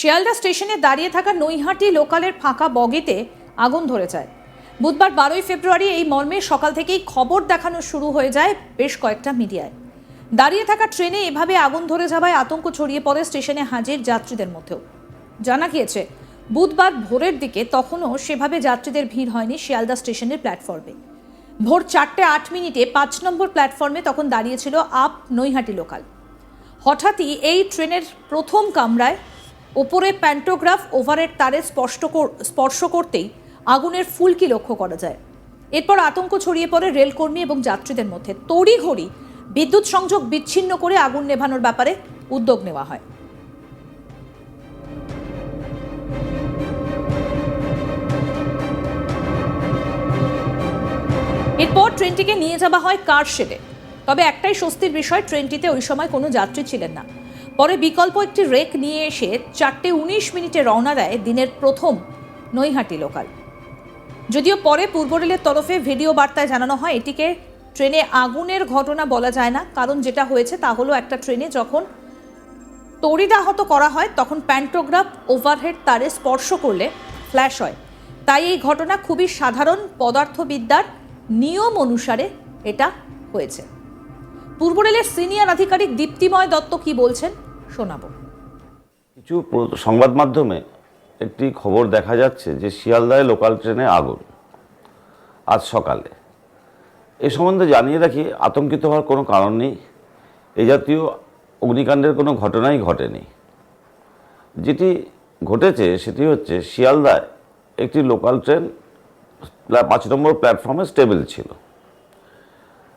শিয়ালদা স্টেশনে দাঁড়িয়ে থাকা নৈহাটি লোকালের ফাঁকা বগিতে আগুন ধরে যায়। বুধবার বারোই ফেব্রুয়ারি এই মর্মে সকাল থেকেই খবর দেখানো শুরু হয়ে যায় বেশ কয়েকটা মিডিয়ায়। দাঁড়িয়ে থাকা ট্রেনে এভাবে আগুন ধরে যাওয়ায় আতঙ্ক ছড়িয়ে পড়ে স্টেশনে হাজির যাত্রীদের মধ্যেও। জানা গিয়েছে, বুধবার ভোরের দিকে তখনও সেভাবে যাত্রীদের ভিড় হয়নি শিয়ালদা স্টেশনের প্ল্যাটফর্মে। ভোর চারটে আট মিনিটে পাঁচ নম্বর প্ল্যাটফর্মে তখন দাঁড়িয়েছিল আপ নৈহাটি লোকাল। হঠাৎই এই ট্রেনের প্রথম কামরায় ওপরে প্যান্টোগ্রাফ ওভারের তারে স্পষ্ট স্পর্শ করতেই আগুনের ফুলকি লক্ষ্য করা যায়। এরপর আতঙ্ক ছড়িয়ে পড়ে রেলকর্মী এবং যাত্রীদের মধ্যে। তড়িঘড়ি বিদ্যুৎ সংযোগ বিচ্ছিন্ন করে আগুন নেভানোর ব্যাপারে উদ্যোগ নেওয়া হয়। এরপর ট্রেনটিকে নিয়ে যাওয়া হয় কার শেডে। তবে একটাই স্বস্তির বিষয়, ট্রেনটিতে ওই সময় কোনো যাত্রী ছিলেন না। পরে বিকল্প একটি রেক নিয়ে এসে চারটে উনিশ মিনিটে রওনা দেয় দিনের প্রথম নৈহাটি লোকাল। যদিও পরে পূর্ব রেলের তরফে ভিডিও বার্তায় জানানো হয়, এটিকে ট্রেনে আগুনের ঘটনা বলা যায় না। কারণ যেটা হয়েছে তা হলো একটা ট্রেনে যখন তড়িদাহত করা হয়, তখন প্যান্টোগ্রাফ ওভারহেড তারে স্পর্শ করলে ফ্ল্যাশ হয়। তাই এই ঘটনা খুবই সাধারণ, পদার্থবিদ্যার নিয়ম অনুসারে এটা হয়েছে। পূর্ব রেলের সিনিয়র আধিকারিক দীপ্তিময় দত্ত কি বলছেন, শোনাবো। কিছু সংবাদ মাধ্যমে একটি খবর দেখা যাচ্ছে যে শিয়ালদায় লোকাল ট্রেনে আগুন আজ সকালে। এ সম্বন্ধে জানিয়ে রাখি, আতঙ্কিত হওয়ার কোনো কারণ নেই। এ জাতীয় অগ্নিকাণ্ডের কোনো ঘটনাই ঘটেনি। যেটি ঘটেছে সেটি হচ্ছে শিয়ালদায় একটি লোকাল ট্রেন পাঁচ নম্বর প্ল্যাটফর্মে স্টেবল ছিল।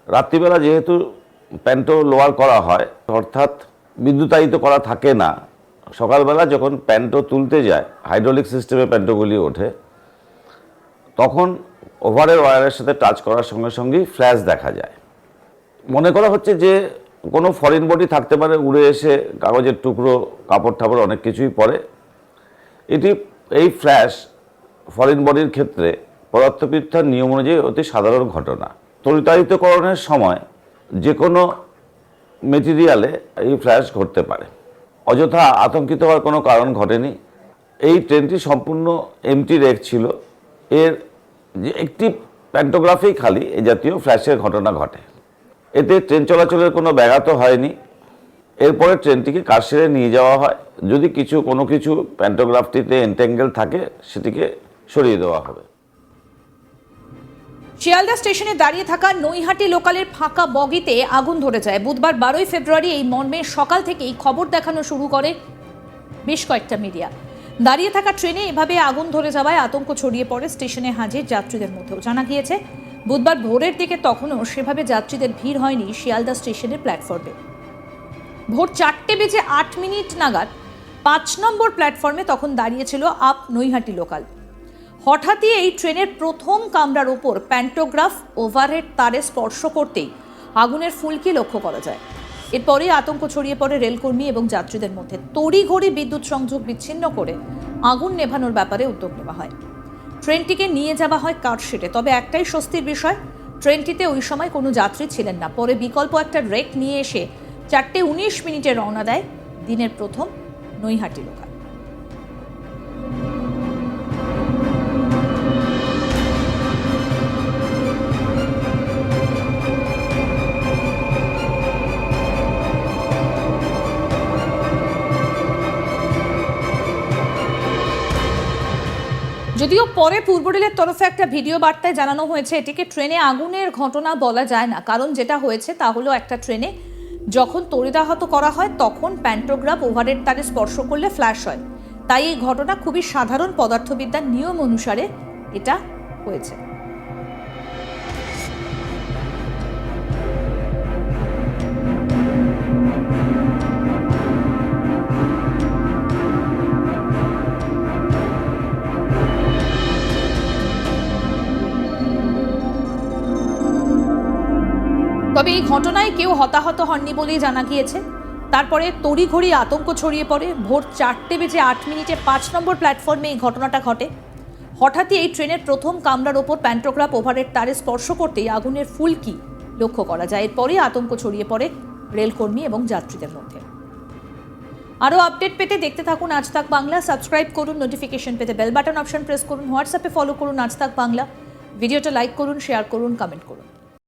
রাত্রিবেলা যেহেতু প্যান্টো লোয়ার করা হয়, অর্থাৎ বিদ্যুতায়িত করা থাকে না। সকালবেলা যখন প্যান্টো তুলতে যায়, হাইড্রোলিক সিস্টেমে প্যান্টোগুলি ওঠে, তখন ওভারের ওয়ারের সাথে টাচ করার সঙ্গে সঙ্গেই ফ্ল্যাশ দেখা যায়। মনে করা হচ্ছে যে কোনো ফরেন বডি থাকতে পারে, উড়ে এসে কাগজের টুকরো, কাপড় টাপড় অনেক কিছুই পড়ে এটি, এই ফ্ল্যাশ ফরেন বডির ক্ষেত্রে পদার্থবিদ্যার নিয়ম অনুযায়ী অতি সাধারণ ঘটনা। তরিতায়িতকরণের সময় যে কোনো মেটেরিয়ালে এই ফ্ল্যাশ ঘটতে পারে। অযথা আতঙ্কিত হওয়ার কোনো কারণ ঘটেনি। এই ট্রেনটি সম্পূর্ণ এমটি রেক ছিল। এর যে একটি প্যান্টোগ্রাফেই খালি, এ জাতীয় ফ্ল্যাশের ঘটনা ঘটে। এতে ট্রেন চলাচলের কোনো ব্যাঘাত হয়নি। এরপরে ট্রেনটিকে কারশেরে নিয়ে যাওয়া হয়। যদি কিছু, কোনো কিছু প্যান্টোগ্রাফটিতে এন্টেঙ্গেল থাকে, সেটিকে সরিয়ে দেওয়া হবে। শিয়ালদা স্টেশনে দাঁড়িয়ে থাকা নৈহাটি লোকালের ফাঁকা বগিতে আগুন ধরে যায়। বুধবার বারোই ফেব্রুয়ারি এই মর্মে সকাল থেকেই খবর দেখানো শুরু করে বেশ কয়েকটা মিডিয়া। দাঁড়িয়ে থাকা ট্রেনে এভাবে আগুন ধরে যাওয়ায় আতঙ্ক ছড়িয়ে পড়ে স্টেশনে হাজির যাত্রীদের মধ্যেও। জানা গিয়েছে, বুধবার ভোরের দিকে তখনও সেভাবে যাত্রীদের ভিড় হয়নি শিয়ালদা স্টেশনের প্ল্যাটফর্মে। ভোর চারটে বেজে আট মিনিট নাগাদ পাঁচ নম্বর প্ল্যাটফর্মে তখন দাঁড়িয়েছিল আপ নৈহাটি লোকাল। হঠাৎই এই ট্রেনের প্রথম কামরার ওপর প্যান্টোগ্রাফ ওভারহেড তারে স্পর্শ করতেই আগুনের ফুলকি লক্ষ্য করা যায়। এরপরেই আতঙ্ক ছড়িয়ে পড়ে রেলকর্মী এবং যাত্রীদের মধ্যে তড়িঘড়ি বিদ্যুৎ সংযোগ বিচ্ছিন্ন করে আগুন নেভানোর ব্যাপারে উদ্যোগ নেওয়া হয়। ট্রেনটিকে নিয়ে যাওয়া হয় কারশেডে তবে একটাই স্বস্তির বিষয়, ট্রেনটিতে ওই সময় কোনো যাত্রী ছিলেন না। পরে বিকল্প একটা রেক নিয়ে এসে চারটে উনিশ মিনিটে রওনা দেয় দিনের প্রথম নৈহাটি লোকাল। যদিও পরে পূর্ব রেলের তরফে একটা ভিডিও বার্তায় জানানো হয়েছে, এটিকে ট্রেনে আগুনের ঘটনা বলা যায় না। কারণ যেটা হয়েছে তা হলো একটা ট্রেনে যখন তড়িদাহত করা হয়, তখন প্যান্টোগ্রাফ ওভারের তারে স্পর্শ করলে ফ্ল্যাশ হয়। তাই এই ঘটনা খুবই সাধারণ পদার্থবিদ্যার নিয়ম অনুসারে এটা হয়েছে। তবে এই ঘটনায় কেউ হতাহত হননি বলেই জানা গিয়েছে। তারপরে তড়িঘড়ি আতঙ্ক ছড়িয়ে পড়ে। ভোর চারটে বেজে আট মিনিটে পাঁচ নম্বর প্ল্যাটফর্মে এই ঘটনাটা ঘটে। হঠাৎই এই ট্রেনের প্রথম কামরার ওপর প্যান্টোগ্রাফ ওভারের তারে স্পর্শ করতেই আগুনের ফুলকি লক্ষ্য করা যায়। এরপরেই আতঙ্ক ছড়িয়ে পড়ে রেলকর্মী এবং যাত্রীদের মধ্যে। আরও আপডেট পেতে দেখতে থাকুন আজ তাক বাংলা। সাবস্ক্রাইব করুন, নোটিফিকেশন পেতে বেল বাটন অপশন প্রেস করুন, হোয়াটসঅ্যাপে ফলো করুন আজ তাক বাংলা। ভিডিওটা লাইক করুন, শেয়ার করুন, কমেন্ট করুন।